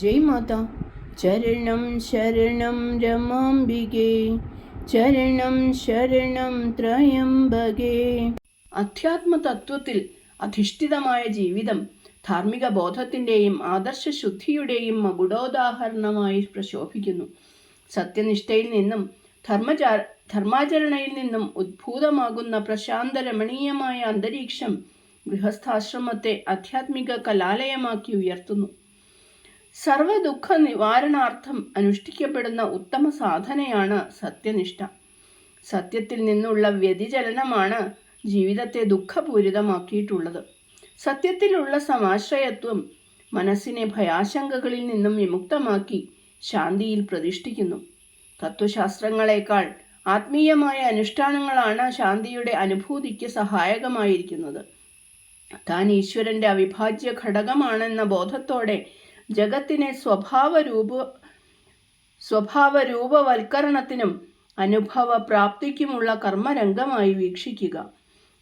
ജയ് മാത. ചരണം ശരണം രമാംബികേ. ചരണം ശരണം ത്രയംബകേ. അധ്യാത്മതത്വത്തിൽ അധിഷ്ഠിതമായ ജീവിതം ധാർമ്മിക ബോധത്തിന്റെയും ആദർശ ശുദ്ധിയുടെയും മകുടോദാഹരണമായി പ്രശോഭിക്കുന്നു. സത്യനിഷ്ഠയിൽ നിന്നും ധർമ്മചാ ധർമാചരണയിൽ നിന്നും ഉദ്ഭൂതമാകുന്ന പ്രശാന്ത രമണീയമായ അന്തരീക്ഷം ഗൃഹസ്ഥാശ്രമത്തെ ആധ്യാത്മിക കലാലയമാക്കി ഉയർത്തുന്നു. സർവ ദുഃഖ നിവാരണാർത്ഥം അനുഷ്ഠിക്കപ്പെടുന്ന ഉത്തമ സാധനയാണ് സത്യനിഷ്ഠ. സത്യത്തിൽ നിന്നുള്ള വ്യതിചലനമാണ് ജീവിതത്തെ ദുഃഖപൂരിതമാക്കിയിട്ടുള്ളത്. സത്യത്തിലുള്ള സമാശ്രയത്വം മനസ്സിനെ ഭയാശങ്കകളിൽ നിന്നും വിമുക്തമാക്കി ശാന്തിയിൽ പ്രതിഷ്ഠിക്കുന്നു. തത്വശാസ്ത്രങ്ങളെക്കാൾ ആത്മീയമായ അനുഷ്ഠാനങ്ങളാണ് ശാന്തിയുടെ അനുഭൂതിക്ക് സഹായകമായിരിക്കുന്നത്. താൻ ഈശ്വരന്റെ അവിഭാജ്യ ഘടകമാണെന്ന ബോധത്തോടെ ജഗത്തിനെ സ്വഭാവരൂപ സ്വഭാവരൂപവൽക്കരണത്തിനും അനുഭവ പ്രാപ്തിക്കുമുള്ള കർമ്മരംഗമായി വീക്ഷിക്കുക.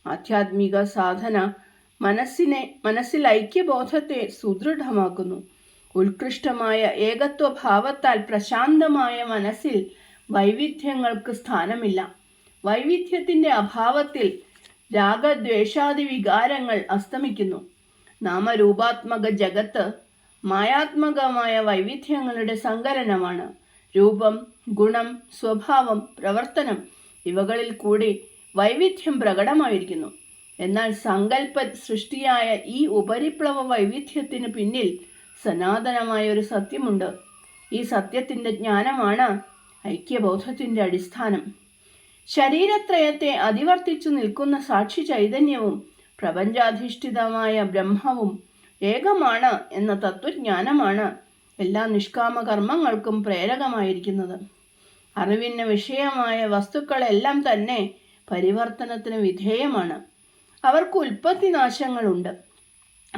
ആധ്യാത്മിക സാധന മനസ്സിനെ മനസ്സിൽ ഐക്യബോധത്തെ സുദൃഢമാക്കുന്നു. ഉത്കൃഷ്ടമായ ഏകത്വഭാവത്താൽ പ്രശാന്തമായ മനസ്സിൽ വൈവിധ്യങ്ങൾക്ക് സ്ഥാനമില്ല. വൈവിധ്യത്തിന്റെ അഭാവത്തിൽ രാഗദ്വേഷാദി വികാരങ്ങൾ അസ്തമിക്കുന്നു. നാമരൂപാത്മക ജഗത്ത് മായാത്മകമായ വൈവിധ്യങ്ങളുടെ സങ്കലനമാണ്. രൂപം ഗുണം സ്വഭാവം പ്രവർത്തനം ഇവകളിൽ കൂടി വൈവിധ്യം പ്രകടമായിരിക്കുന്നു. എന്നാൽ സങ്കല്പ സൃഷ്ടിയായ ഈ ഉപരിപ്ലവ വൈവിധ്യത്തിന് പിന്നിൽ സനാതനമായ ഒരു സത്യമുണ്ട്. ഈ സത്യത്തിന്റെ ജ്ഞാനമാണ് ഐക്യബോധത്തിന്റെ അടിസ്ഥാനം. ശരീരത്രയത്തെ അതിവർത്തിച്ചു നിൽക്കുന്ന സാക്ഷി ചൈതന്യവും പ്രപഞ്ചാധിഷ്ഠിതമായ ബ്രഹ്മവും ഏകമാണ് എന്ന തത്വജ്ഞാനമാണ് എല്ലാ നിഷ്കാമ കർമ്മങ്ങൾക്കും പ്രേരകമായിരിക്കുന്നത്. അറിവിന് വിഷയമായ വസ്തുക്കളെല്ലാം തന്നെ പരിവർത്തനത്തിന് വിധേയമാണ്. അവർക്ക് ഉൽപ്പത്തി നാശങ്ങളുണ്ട്.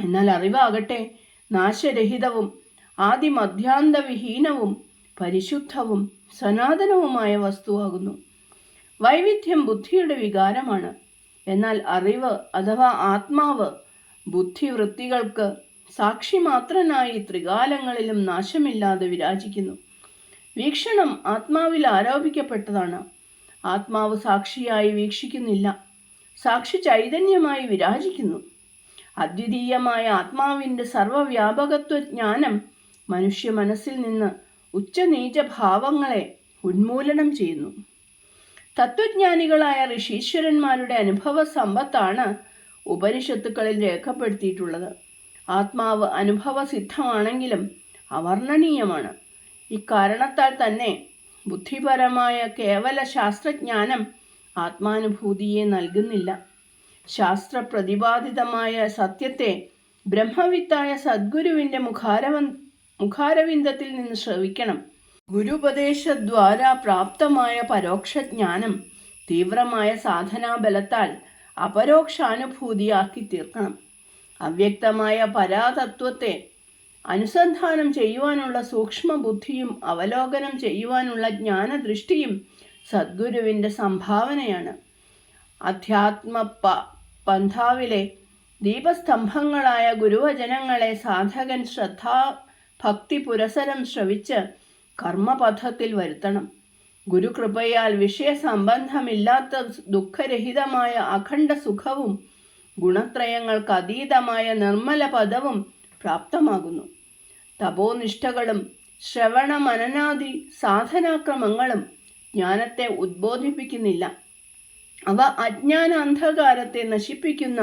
എന്നാൽ അറിവാകട്ടെ നാശരഹിതവും ആദിമധ്യാന്തവിഹീനവും പരിശുദ്ധവും സനാതനവുമായ വസ്തുവാകുന്നു. വൈവിധ്യം ബുദ്ധിയുടെ വികാരമാണ്. എന്നാൽ അറിവ് അഥവാ ആത്മാവ് ബുദ്ധിവൃത്തികൾക്ക് സാക്ഷി മാത്രനായി ത്രികാലങ്ങളിലും നാശമില്ലാതെ വിരാജിക്കുന്നു. വീക്ഷണം ആത്മാവിൽ ആരോപിക്കപ്പെട്ടതാണ്. ആത്മാവ് സാക്ഷിയായി വീക്ഷിക്കുന്നില്ല. സാക്ഷി ചൈതന്യമായി വിരാജിക്കുന്നു. അദ്വിതീയമായ ആത്മാവിന്റെ സർവവ്യാപകത്വ ജ്ഞാനം മനുഷ്യ മനസ്സിൽ നിന്ന് ഉച്ചനീച ഭാവങ്ങളെ ഉന്മൂലനം ചെയ്യുന്നു. തത്വജ്ഞാനികളായ ഋഷീശ്വരന്മാരുടെ അനുഭവ സമ്പത്താണ് ഉപനിഷത്തുക്കളിൽ രേഖപ്പെടുത്തിയിട്ടുള്ളത്. ആത്മാവ് അനുഭവസിദ്ധമാണെങ്കിലും അവർണനീയമാണ്. ഇക്കാരണത്താൽ തന്നെ ബുദ്ധിപരമായ കേവല ശാസ്ത്രജ്ഞാനം ആത്മാനുഭൂതിയെ നൽകുന്നില്ല. ശാസ്ത്രപ്രതിപാദിതമായ സത്യത്തെ ബ്രഹ്മവിത്തായ സദ്ഗുരുവിന്റെ മുഖാരവ മുഖാരവിന്ദത്തിൽ നിന്ന് ശ്രവിക്കണം. ഗുരുപദേശദ്വാര പ്രാപ്തമായ പരോക്ഷജ്ഞാനം തീവ്രമായ സാധനാബലത്താൽ അപരോക്ഷാനുഭൂതിയാക്കി തീർക്കണം. അവ്യക്തമായ പരാതത്വത്തെ അനുസന്ധാനം ചെയ്യുവാനുള്ള സൂക്ഷ്മ ബുദ്ധിയും അവലോകനം ചെയ്യുവാനുള്ള ജ്ഞാനദൃഷ്ടിയും സദ്ഗുരുവിന്റെ സംഭാവനയാണ്. അധ്യാത്മ പ പന്ഥാവിലെ ദീപസ്തംഭങ്ങളായ ഗുരുവചനങ്ങളെ സാധകൻ ശ്രദ്ധാ ഭക്തി പുരസരം ശ്രവിച്ച് കർമ്മപഥത്തിൽ വരുത്തണം. ഗുരുകൃപയാൽ വിഷയസംബന്ധമില്ലാത്ത ദുഃഖരഹിതമായ അഖണ്ഡ സുഖവും ഗുണത്രയങ്ങൾക്ക് അതീതമായ നിർമ്മല പദവും പ്രാപ്തമാകുന്നു. തപോനിഷ്ഠകളും ശ്രവണ മനനാദി സാധനാക്രമങ്ങളും ജ്ഞാനത്തെ ഉദ്ബോധിപ്പിക്കുന്നില്ല. അവ അജ്ഞാന അന്ധകാരത്തെ നശിപ്പിക്കുന്ന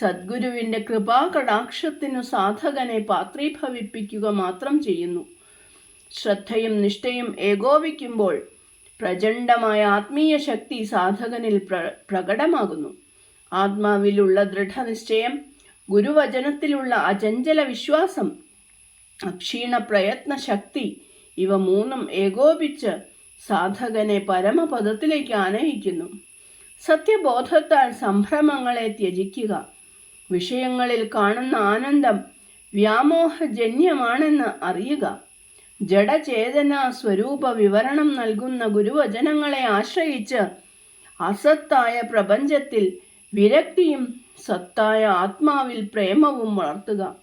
സദ്ഗുരുവിന്റെ കൃപാകടാക്ഷത്തിനു സാധകനെ പാത്രീഭവിപ്പിക്കുക മാത്രം ചെയ്യുന്നു. ശ്രദ്ധയും നിഷ്ഠയും ഏകോപിക്കുമ്പോൾ പ്രചണ്ഡമായ ആത്മീയ ശക്തി സാധകനിൽ പ്ര പ്രകടമാകുന്നു. ആത്മാവിലുള്ള ദൃഢനിശ്ചയം ഗുരുവചനത്തിലുള്ള അചഞ്ചല വിശ്വാസം അക്ഷീണ പ്രയത്ന ശക്തി ഇവ മൂന്നും ഏകോപിച്ച് സാധകനെ പരമപദത്തിലേക്ക് ആനയിക്കുന്നു. സത്യബോധത്താൽ സംഭ്രമങ്ങളെ ത്യജിക്കുക. വിഷയങ്ങളിൽ കാണുന്ന ആനന്ദം വ്യാമോഹജന്യമാണെന്ന് അറിയുക. ജഡചേതന സ്വരൂപ വിവരണം നൽകുന്ന ഗുരുവചനങ്ങളെ ആശ്രയിച്ച് അസത്തായ പ്രപഞ്ചത്തിൽ വിരക്തിയും സത്തായ ആത്മാവിൽ പ്രേമവും വളർത്തുക.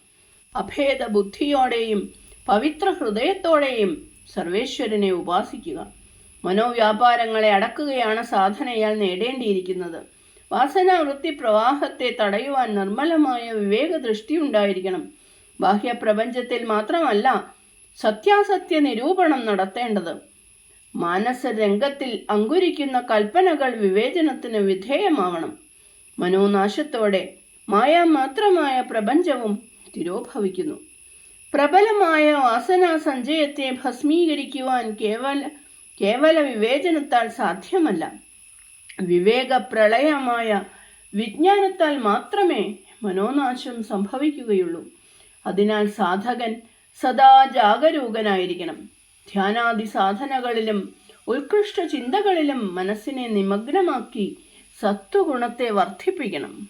അഭേദ ബുദ്ധിയോടെയും പവിത്ര ഹൃദയത്തോടെയും സർവേശ്വരനെ ഉപാസിക്കുക. മനോവ്യാപാരങ്ങളെ അടക്കുകയാണ് സാധനയാൽ നേടേണ്ടിയിരിക്കുന്നത്. വാസനാവൃത്തി പ്രവാഹത്തെ തടയുവാൻ നിർമ്മലമായ വിവേകദൃഷ്ടി ഉണ്ടായിരിക്കണം. ബാഹ്യപ്രപഞ്ചത്തിൽ മാത്രമല്ല സത്യാസത്യ നിരൂപണം നടത്തേണ്ടത്. മാനസരംഗത്തിൽ അങ്കുരിക്കുന്ന കൽപ്പനകൾ വിവേചനത്തിന് വിധേയമാവണം. മനോനാശത്തോടെ മായാമാത്രമായ പ്രപഞ്ചവും തിരോഭവിക്കുന്നു. പ്രബലമായ വാസനാ സഞ്ചയത്തെ ഭസ്മീകരിക്കുവാൻ കേവല കേവല വിവേചനത്താൽ സാധ്യമല്ല. വിവേക പ്രളയമായ വിജ്ഞാനത്താൽ മാത്രമേ മനോനാശം സംഭവിക്കുകയുള്ളൂ. അതിനാൽ സാധകൻ സദാ ജാഗരൂകനായിരിക്കണം. ധ്യാനാദി സാധനകളിലും ഉത്കൃഷ്ട ചിന്തകളിലും മനസ്സിനെ നിമഗ്നമാക്കി സത്വഗുണത്തെ വർദ്ധിപ്പിക്കണം.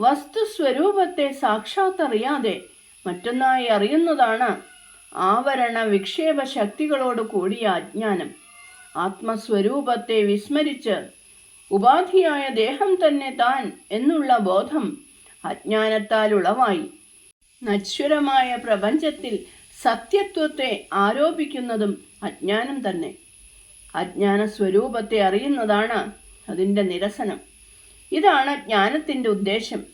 വസ്തുസ്വരൂപത്തെ സാക്ഷാത്തറിയാതെ മറ്റൊന്നായി അറിയുന്നതാണ് ആവരണ വിക്ഷേപ ശക്തികളോട് കൂടിയ അജ്ഞാനം. ആത്മസ്വരൂപത്തെ വിസ്മരിച്ച് ഉപാധിയായ ദേഹം തന്നെ താൻ എന്നുള്ള ബോധം അജ്ഞാനത്താൽ ഉളവായി നശ്വരമായ പ്രപഞ്ചത്തിൽ സത്യത്വത്തെ ആരോപിക്കുന്നതും അജ്ഞാനം തന്നെ. അജ്ഞാന സ്വരൂപത്തെ അറിയുന്നതാണ് അതിന്റെ നിരസനം. ഇതാണ് ജ്ഞാനത്തിന്റെ ഉദ്ദേശം.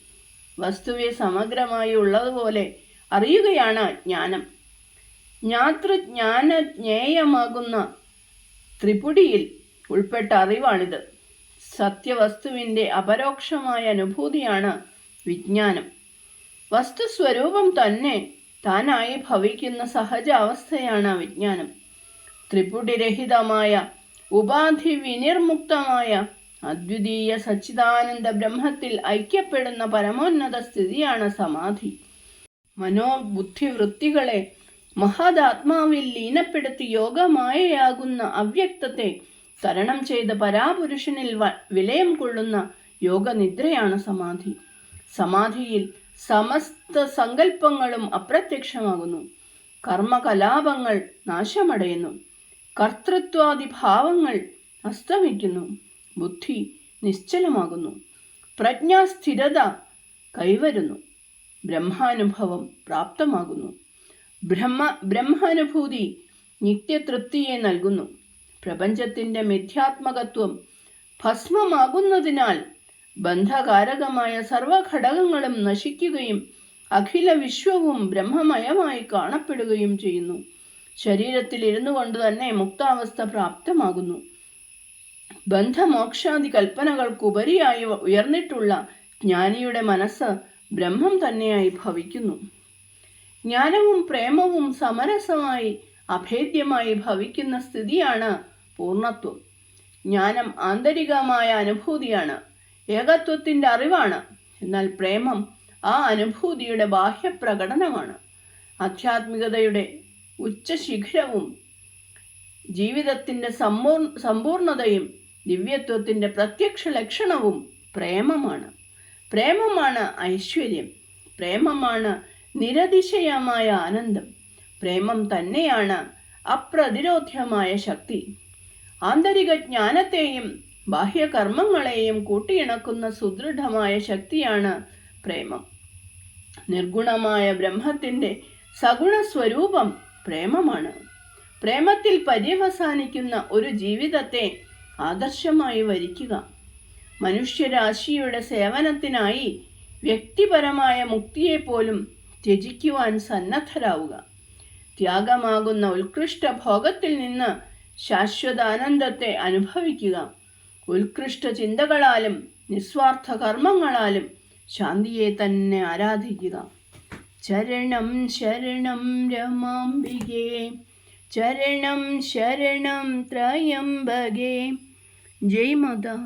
വസ്തുവെ സമഗ്രമായി ഉള്ളതുപോലെ അറിയുകയാണ് ജ്ഞാനം. ജ്ഞാതൃജ്ഞാന ജ്ഞേയമാകുന്ന ത്രിപുടിയിൽ ഉൾപ്പെട്ട അറിവാണിത്. സത്യവസ്തുവിന്റെ അപരോക്ഷമായ അനുഭൂതിയാണ് വിജ്ഞാനം. വസ്തുസ്വരൂപം തന്നെ താനായി ഭവിക്കുന്ന സഹജ അവസ്ഥയാണ് അവിജ്ഞാനം. ത്രിപുടിരഹിതമായ ഉപാധി വിനിർമുക്തമായ അദ്വിതീയ സച്ചിദാനന്ദ ബ്രഹ്മത്തിൽ ഐക്യപ്പെടുന്ന പരമോന്നത സ്ഥിതിയാണ് സമാധി. മനോബുദ്ധിവൃത്തികളെ മഹദാത്മാവിൽ ലീനപ്പെടുത്തി യോഗമായയാകുന്ന അവ്യക്തത്തെ തരണം ചെയ്ത് പരാപുരുഷനിൽ വിലയം കൊള്ളുന്ന യോഗനിദ്രയാണ് സമാധി. സമാധിയിൽ സമസ്ത സങ്കല്പങ്ങളും അപ്രത്യക്ഷമാകുന്നു. കർമ്മകലാപങ്ങൾ നാശമടയുന്നു. കർത്തൃത്വാദിഭാവങ്ങൾ അസ്തമിക്കുന്നു ബുദ്ധി നിശ്ചലമാകുന്നു. പ്രജ്ഞാസ്ഥിരത കൈവരുന്നു. ബ്രഹ്മാനുഭവം പ്രാപ്തമാകുന്നു. ബ്രഹ്മ ബ്രഹ്മാനുഭൂതി നിത്യതൃപ്തിയെ നൽകുന്നു. പ്രപഞ്ചത്തിന്റെ മിഥ്യാത്മകത്വം ഭസ്മമാകുന്നതിനാൽ ബന്ധകാരകമായ സർവഘടകങ്ങളും നശിക്കുകയും അഖില വിശ്വവും ബ്രഹ്മമയമായി കാണപ്പെടുകയും ചെയ്യുന്നു. ശരീരത്തിൽ ഇരുന്നു കൊണ്ട് തന്നെ മുക്താവസ്ഥ പ്രാപ്തമാകുന്നു. ബന്ധമോക്ഷാദി കൽപ്പനകൾക്കുപരിയായി ഉയർന്നിട്ടുള്ള ജ്ഞാനിയുടെ മനസ്സ് ബ്രഹ്മം തന്നെയായി ഭവിക്കുന്നു. ജ്ഞാനവും പ്രേമവും സമരസമായി അഭേദ്യമായി ഭവിക്കുന്ന സ്ഥിതിയാണ് പൂർണത്വം. ജ്ഞാനം ആന്തരികമായ അനുഭൂതിയാണ്. ഏകത്വത്തിന്റെ അറിവാണ്. എന്നാൽ പ്രേമം ആ അനുഭൂതിയുടെ ബാഹ്യപ്രകടനമാണ്. ആധ്യാത്മികതയുടെ ഉച്ചശിഖരവും ജീവിതത്തിന്റെ സമ്പൂർ സമ്പൂർണതയും ദിവ്യത്വത്തിന്റെ പ്രത്യക്ഷ ലക്ഷണവും പ്രേമമാണ്. പ്രേമമാണ് ഐശ്വര്യം. പ്രേമമാണ് നിരതിശയമായ ആനന്ദം. പ്രേമം തന്നെയാണ് അപ്രതിരോധ്യമായ ശക്തി. ആന്തരിക ജ്ഞാനത്തെയും ബാഹ്യകർമ്മങ്ങളെയും കൂട്ടിയിണക്കുന്ന സുദൃഢമായ ശക്തിയാണ് പ്രേമം. നിർഗുണമായ ബ്രഹ്മത്തിന്റെ സഗുണ സ്വരൂപം പ്രേമമാണ്. പ്രേമത്തിൽ പര്യവസാനിക്കുന്ന ഒരു ജീവിതത്തെ ആദർശമായി വരിക്കുക. മനുഷ്യരാശിയുടെ സേവനത്തിനായി വ്യക്തിപരമായ മുക്തിയെപ്പോലും ത്യജിക്കുവാൻ സന്നദ്ധരാവുക. ത്യാഗമാകുന്ന ഉത്കൃഷ്ട ഭോഗത്തിൽ നിന്ന് ശാശ്വതാനന്ദത്തെ അനുഭവിക്കുക. ഉത്കൃഷ്ട ചിന്തകളാലും നിസ്വാർത്ഥ കർമ്മങ്ങളാലും ശാന്തിയെ തന്നെ ആരാധിക്കുക. ചരണം ശരണം രമാംബികേ ചരണം ശരണം ത്രയംബകേ. ജയ് മാതാ.